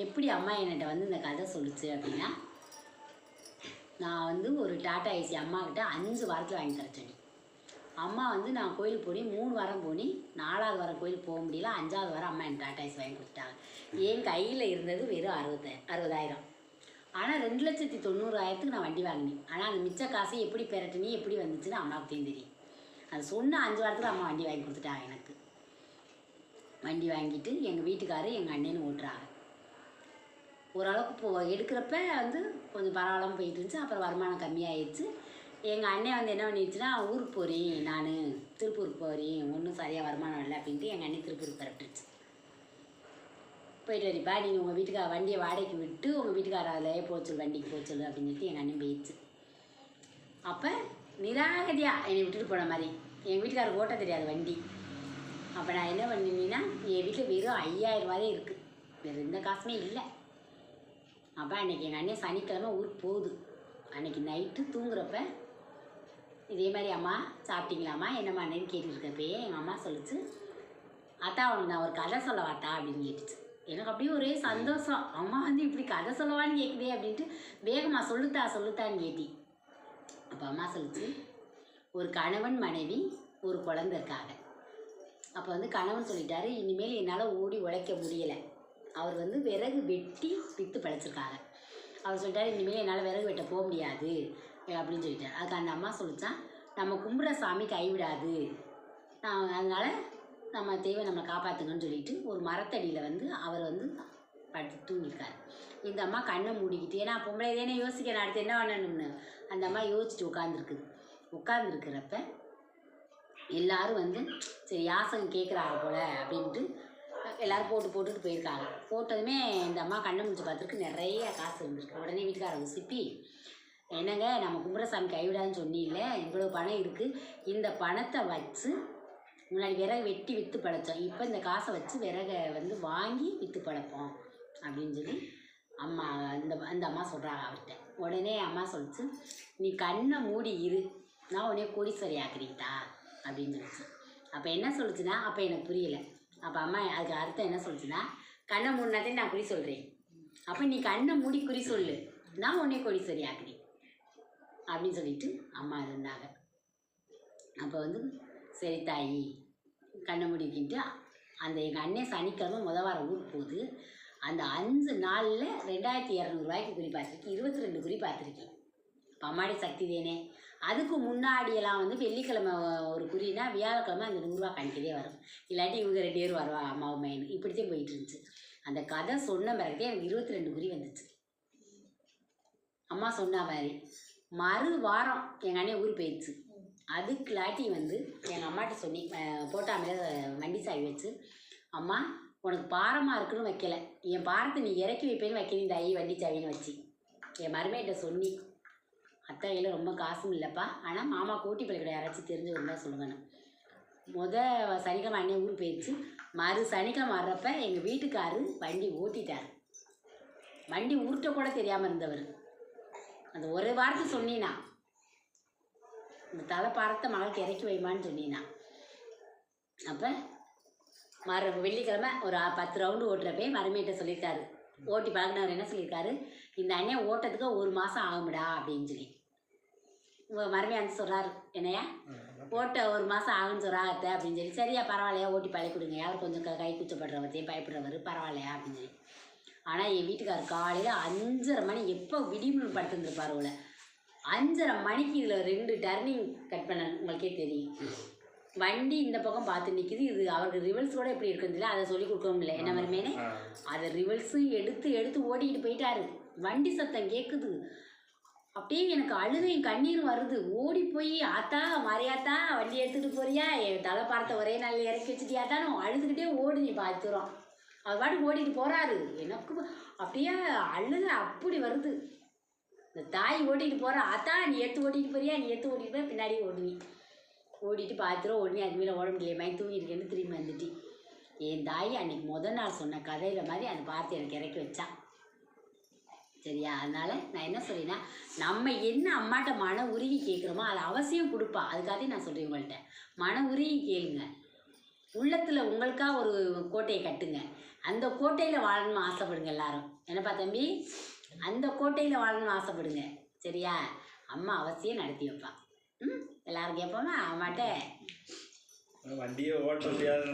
எப்படி அம்மா என்கிட்ட வந்து இந்த கதை சொல்லுச்சு அப்படின்னா நான் வந்து ஒரு டாட்டா ஏசி அம்மாக்கிட்ட அஞ்சு வாரத்தில் வாங்கி தர சொல்லி அம்மா வந்து நான் கோயிலுக்கு போனி மூணு வாரம் போனி நாலாவது வாரம் கோயிலுக்கு போக முடியல அஞ்சாவது வாரம் அம்மா எனக்கு டாட்டா ஏசி வாங்கி கொடுத்துட்டாங்க. என் கையில் இருந்தது வெறும் அறுபது அறுபதாயிரம். ஆனால் ரெண்டு லட்சத்தி தொண்ணூறாயிரத்துக்கு நான் வண்டி வாங்கினேன். ஆனால் அந்த மிச்ச காசை எப்படி பெறட்டினி எப்படி வந்துச்சுன்னு அம்மாவுக்கு தெரியும். அது சொன்ன அஞ்சு வாரத்தில் அம்மா வண்டி வாங்கி கொடுத்துட்டாங்க எனக்கு. வண்டி வாங்கிட்டு எங்கள் வீட்டுக்காரர் எங்கள் அண்ணனும் ஓட்டுறாங்க. ஓரளவுக்கு போ எடுக்கிறப்ப வந்து கொஞ்சம் பரவாயில்லாமல் போயிட்டு இருந்துச்சு அப்புறம் வருமானம் கம்மியாயிடுச்சு. எங்கள் அண்ணன் வந்து என்ன பண்ணிடுச்சுன்னா ஊருக்கு போகிறேன் நான். திருப்பூருக்கு போகிறேன் ஒன்றும் சரியாக வருமானம் இல்லை அப்படின்ட்டு எங்கள் அண்ணன் திருப்பூருக்கு பரப்பிடுச்சு போயிட்டு வரீப்பா நீங்கள் உங்கள் வீட்டுக்கார வண்டியை வாடகைக்கு விட்டு உங்கள் வீட்டுக்கார அதில் போக சொல்லு வண்டிக்கு போக அப்படின்னு சொல்லிட்டு எங்கள் அண்ணன் போயிடுச்சு. அப்போ நிராகதியாக என்னை விட்டுட்டு போன மாதிரி. எங்கள் வீட்டுக்காரருக்கு ஓட்ட தெரியாது வண்டி. அப்போ நான் என்ன பண்ணினீங்கன்னா என் வீட்டில் வெறும் ஐயாயிரம் ரூபாயே இருக்குது வேறு எந்த காசுமே இல்லை. அப்போ அன்றைக்கி எங்கள் அண்ணன் சனிக்கிழமை ஊருக்கு போகுது. அன்றைக்கி நைட்டு தூங்குறப்ப இதே மாதிரி அம்மா சாப்பிட்டீங்களாம்மா? என்னம்மா அண்ணன் கேட்டுருக்கப்பயே எங்கள் அம்மா சொல்லிச்சு அத்தா அவனுக்கு நான் ஒரு கதை சொல்ல வாட்டா அப்படின்னு கேட்டுச்சு. எனக்கு அப்படியே ஒரே சந்தோஷம். அம்மா வந்து இப்படி கதை சொல்லவான்னு கேட்குதே அப்படின்ட்டு வேகமா சொல்லுத்தா சொல்லுத்தான்னு கேட்டி. அப்போ அம்மா சொல்லுச்சு ஒரு கணவன் மனைவி ஒரு குழந்த இருக்காங்க. அப்போ வந்து கணவன் சொல்லிட்டாரு இனிமேல் என்னால் ஓடி உழைக்க முடியலை. அவர் வந்து விறகு வெட்டி விற்று படைச்சிருக்காங்க அவர் சொல்லிட்டார் இனிமேல் என்னால் விறகு வெட்ட போக முடியாது. அப்படின்னு சொல்லிட்டார். அதுக்கு அந்த அம்மா சொல்லித்தான் நம்ம கும்பிட சாமி கைவிடாது. நான் அதனால் நம்ம தெய்வம் நம்மளை காப்பாற்றுங்கன்னு சொல்லிட்டு ஒரு மரத்தடியில் வந்து அவர் வந்து படுத்து தூங்கியிருக்காரு. இந்த அம்மா கண்ணை மூடிக்கிட்டு ஏன்னா பொம்பளை தானே யோசிக்கிறேன் அடுத்து என்ன பண்ணணும்னு? அந்த அம்மா யோசிச்சுட்டு உட்காந்துருக்குது உட்காந்துருக்கிறப்ப எல்லாரும் வந்து சரி யாசகம் கேட்குறாங்க போல அப்படின்ட்டு எல்லாரும் போட்டு போட்டுட்டு போயிருக்காங்க. போட்டதுமே இந்த அம்மா கண்ணை முடிச்சு பார்த்துருக்கு. நிறைய காசு இருந்திருக்கு. உடனே வீட்டுக்காரங்க சிப்பி என்னங்க நம்ம கும்பரசாமி கைவிடாதுன்னு சொன்னீல்ல இவ்வளோ பணம் இருக்குது இந்த பணத்தை வச்சு முன்னாடி விறகு வெட்டி விற்று படைச்சோம். இப்போ இந்த காசை வச்சு விறகை வந்து வாங்கி விற்று படைப்போம் அப்படின்னு சொல்லி அம்மா இந்த அந்த அம்மா சொல்கிறாங்க அவர்கிட்ட. உடனே அம்மா சொல்லிச்சு நீ கண்ணை மூடி இரு. நான் உடனே கோடீஸ்வரி ஆக்குறீங்கடா அப்படின்னு சொல்லிச்சு. அப்போ என்ன சொல்லுச்சுன்னா அப்போ எனக்கு புரியலை. அப்போ அம்மா அதுக்கு அர்த்தம் என்ன சொல்லுச்சுன்னா கண்ணை மூடினாதே நான் குறி சொல்கிறேன் அப்போ நீ கண்ணை மூடி குறி சொல்லு. நான் உன்னே கோடீஸ்வரி ஆக்குறேன் அப்படின்னு சொல்லிட்டு அம்மா இருந்தாங்க. அப்போ வந்து சரி தாயி கண்ணை மூடிக்கிட்டு அந்த எங்கள் அண்ணன் சனிக்கிழமை முத வாரம் ஊருக்கு போகுது. அந்த அஞ்சு நாளில் ரெண்டாயிரத்தி இரநூறுவாய்க்கு குறி பார்த்துருக்கு இருபத்தி ரெண்டு குறி பார்த்துருக்கேன். பம்மாடி சக்தி தேனே. அதுக்கு முன்னாடியெல்லாம் வந்து வெள்ளிக்கிழமை ஒரு குறினா வியாழக்கிழமை அந்த நூறுரூவா கணக்கிலே வரும். இல்லாட்டி இவங்க ரெண்டு பேரும் வருவா அம்மாவும் மையன் இப்படித்தான் போயிட்டு இருந்துச்சு. அந்த கதை சொன்ன பிறகுதே எனக்கு இருபத்தி ரெண்டு குறி வந்துச்சு. அம்மா சொன்ன மாதிரி மறு வாரம் எங்கள் அண்ணன் ஊர் போயிடுச்சு. அதுக்குலாட்டி வந்து எங்கள் அம்மாட்ட சொன்னி அஹ் போட்டாமையில வண்டி சாவி வச்சு அம்மா உனக்கு பாரமாக இருக்குன்னு வைக்கல. என் பாரத்தை நீ இறக்கி வைப்பேன்னு வைக்கிறீங்க ஐ வண்டி சாவின்னு வச்சு. என் மருமையிட்ட சொன்னி அத்தை கையில் ரொம்ப காசும் இல்லைப்பா. ஆனால் மாமா கூட்டி பள்ளிக்கூட யாராச்சும் தெரிஞ்சவங்க சொல்லுங்கன்னு முத சனிக்கிழமை அண்ணன் ஊர் போயிடுச்சு. மறு சனிக்கிழமை வர்றப்ப எங்கள் வீட்டுக்காரு வண்டி ஓட்டிட்டார். வண்டி உருட்ட கூட தெரியாமல் இருந்தவர். அந்த ஒரு வாரத்தை சொன்னீனா. இந்த தலைப்பாரத்தை மகளுக்கு இறக்கி வைமான்னு சொன்னீனா. அப்போ மறு வெள்ளிக்கிழமை ஒரு பத்து ரவுண்டு ஓட்டுறப்பே மருமையிட்ட சொல்லியிருக்காரு ஓட்டி பழகினவர் என்ன சொல்லியிருக்காரு? இந்த அண்ணன் ஓட்டத்துக்கு ஒரு மாதம் ஆகும்டா அப்படின்னு சொல்லி. உங்கள் மருமையை சொல்கிறார் என்னையா? ஓட்ட ஒரு மாதம் ஆகும்னு சொல்கிறா அத்தை அப்படின்னு சொல்லி. சரியா பரவாயில்லையா ஓட்டி பழகி கொடுங்க யார் கொஞ்சம் க- கை கூச்சப்படுறவத்தையும் பயப்படுறவர் பரவாயில்லையா அப்படின்னு சொல்லி. ஆனால் என் வீட்டுக்கார் காலையில் அஞ்சரை மணி எப்போ விடிமுறை படுத்துருந்துருப்பார் அவளை அஞ்சரை மணிக்கு இதில் ரெண்டு டர்னிங் கட் பண்ண உங்களுக்கே தெரியும். வண்டி இந்த பக்கம் பார்த்து நிற்கிது இது அவருக்கு ரிவல்ஸ் கூட எப்படி இருக்குன்னு தெரியல. அதை சொல்லி கொடுக்கவும் இல்லை. என்ன மாதிரிமேனே அதை ரிவல்ஸும் எடுத்து எடுத்து ஓடிக்கிட்டு போயிட்டாரு. வண்டி சத்தம் கேட்குது அப்படியே எனக்கு அழுகையும் கண்ணீரும் வருது. ஓடி போய் ஆத்தா மரியாத்தா வண்டி எடுத்துகிட்டு போறியா? என் தலை பார்த்த ஒரே நாள் இறக்கி வச்சுட்டியாத்தானு அழுதுகிட்டே ஓடி நீ பார்த்துறோம் அவர் பாட்டுக்கு ஓடிட்டு போகிறாரு எனக்கு அப்படியே அழுக அப்படி வருது. இந்த தாய் ஓட்டிட்டு போகிற ஆத்தா நீ எடுத்து ஓட்டிட்டு போறியா? நீ எடுத்து ஓட்டிட்டு போய் பின்னாடி ஓடுவி. ஓடிட்டு பார்த்துரும் உடனே அது மேலே உடம்பு இல்லையே முடியலையே தூங்கியிருக்கேன்னு திரும்பி வந்துட்டு என் தாய் அன்னைக்கு முத நாள் சொன்ன கதையில மாதிரி அந்த பார்த்து எனக்கு இறக்கி வச்சான் சரியா? அதனால் நான் என்ன சொல்லினா நம்ம என்ன அம்மாட்ட மன உருகி கேட்குறோமோ அதை அவசியம் கொடுப்பா. அதுக்காக நான் சொல்கிறேன் உங்கள்கிட்ட மன உருகி கேளுங்க. உள்ளத்தில் உங்களுக்காக ஒரு கோட்டையை கட்டுங்க. அந்த கோட்டையில் வாழணும்னு ஆசைப்படுங்க எல்லாரும். என்னப்பா தம்பி? அந்த கோட்டையில் வாழணும்னு ஆசைப்படுங்க. சரியா? அம்மா அவசியம் நடத்தி வைப்பா. ம் எல்லாரும் கேட்போமா மாட்டேன் வண்டியை ஓட்ட முடியாது